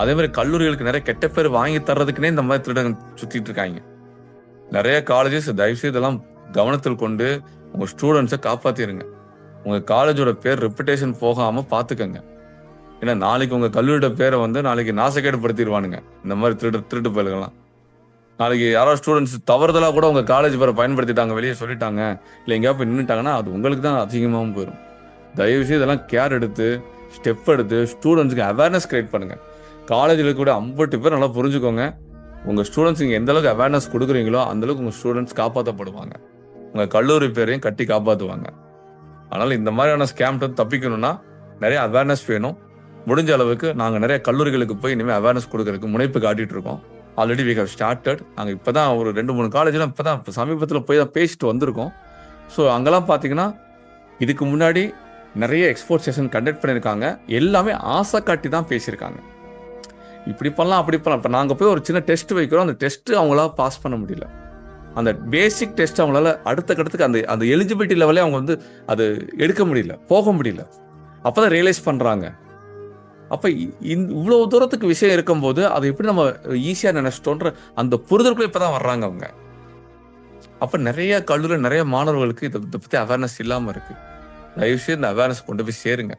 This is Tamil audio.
அதே மாதிரி கல்லூரிகளுக்கு நிறைய கெட்ட பேர் வாங்கி தர்றதுக்குனே இந்த மாதிரி திருடங்க சுத்திட்டு இருக்காங்க. நிறைய காலேஜஸ் தயவுசெய்து இதெல்லாம் கவனத்தில் கொண்டு உங்க ஸ்டூடெண்ட்ஸை காப்பாத்திருங்க. உங்க காலேஜோட பேர் ரெப்புடேஷன் போகாம பாத்துக்கங்க. ஏன்னா நாளைக்கு உங்க கல்லூரியோட பேரை வந்து நாளைக்கு நாசக்கேடு படுத்திடுவானுங்க இந்த மாதிரி திருடு திருட்டு பயல்கள்லாம் நாளைக்கு யாராவது ஸ்டூடெண்ட்ஸ் தவறுதலா கூட உங்க காலேஜ் பேரை பயன்படுத்திட்டாங்க வெளியே சொல்லிட்டாங்க. இல்லை எங்கேயா போய் நின்றுட்டாங்கன்னா அது உங்களுக்கு தான் அதிகமாகவும் போயிடும் தயவுசெய்து இதெல்லாம் கேர் எடுத்து ஸ்டெப் எடுத்து ஸ்டூடெண்ட்ஸுக்கு அவேர்னஸ் கிரியேட் பண்ணுங்க. காலேஜில் கூட ஐம்பட்டு பேர் நல்லா புரிஞ்சுக்கோங்க. உங்கள் ஸ்டூடெண்ட்ஸ் இங்கே எந்த அளவுக்கு அவேர்னஸ் கொடுக்குறீங்களோ அந்த அளவுக்கு ஸ்டூடெண்ட்ஸ் காப்பாற்றப்படுவாங்க உங்கள் கல்லூரி பேரையும் கட்டி காப்பாற்றுவாங்க அதனால் இந்த மாதிரியான ஸ்கேம்ட்டு தப்பிக்கணும்னா நிறைய அவேர்னஸ் வேணும். முடிஞ்ச அளவுக்கு நாங்கள் நிறைய கல்லூரிகளுக்கு போய் இனிமேல் அவேர்னஸ் கொடுக்கறதுக்கு முனைப்பு காட்டிட்டு இருக்கோம். ஆல்ரெடி வி ஹவ் ஸ்டார்டட் நாங்கள் இப்போ தான் ஒரு ரெண்டு மூணு காலேஜ்லாம் இப்போ தான் சமீபத்தில் போய் தான் பேசிட்டு வந்திருக்கோம். ஸோ அங்கெல்லாம் பார்த்தீங்கன்னா இதுக்கு முன்னாடி நிறைய எக்ஸ்போர்ட் செஷன் கண்டக்ட் பண்ணியிருக்காங்க. எல்லாமே ஆசை காட்டி தான் பேசியிருக்காங்க. இப்படி பண்ணலாம் அப்படி பண்ணலாம். இப்போ நாங்கள் போய் ஒரு சின்ன டெஸ்ட் வைக்கிறோம். அந்த டெஸ்ட்டு அவங்களால பாஸ் பண்ண முடியல. அந்த பேசிக் டெஸ்ட் அவங்களால அடுத்த கட்டத்துக்கு அந்த அந்த எலிஜிபிலிட்டி லெவலே அவங்க வந்து அது எடுக்க முடியல போக முடியல. அப்போ தான் ரியலைஸ் பண்ணுறாங்க அப்போ இ- இந்த இவ்வளோ தூரத்துக்கு விஷயம் இருக்கும்போது அதை எப்படி நம்ம ஈஸியாக நினைச்சிட்டோன்ற அந்த புரிதலுக்குள்ளே இப்போ தான் வர்றாங்க அவங்க. அப்போ நிறைய கல்லூரி நிறைய மாணவர்களுக்கு இதை இதை பத்தி அவேர்னஸ் இல்லாமல் இருக்குது தயவுசெய்து இந்த அவேர்னஸ் கொண்டு போய் சேருங்க.